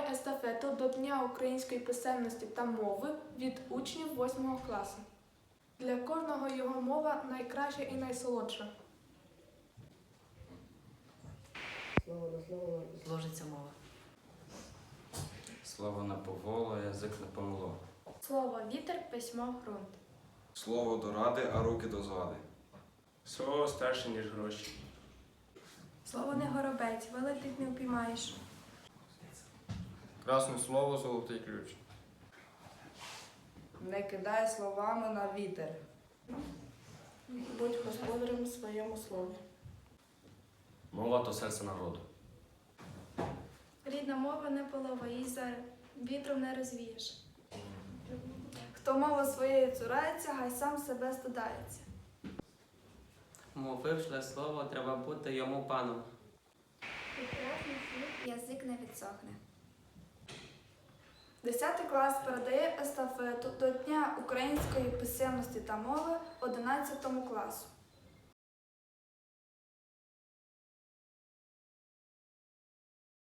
приймає естафету до Дня української писемності та мови від учнів 8 класу. Для кожного його мова найкраща і найсолодша. Слово на слово зложиться мова. Слово наповоло, язик не помило. Слово вітер, письмо ґрунт. Слово до ради, а руки до зради. Слово старше, ніж гроші. Слово не горобець, вилетить не впіймаєш. Красне слово, золотий ключ. Не кидай словами на вітер. Будь господарем своєму слові. Мова то серце народу. Рідна мова не полова, її за вітром не розвієш. Хто мови своєї цурається, хай сам себе стидається. Мовивши слово, треба бути йому паном. Язик не відсохне. Клас передає естафету до Дня української писемності та мови 11 класу.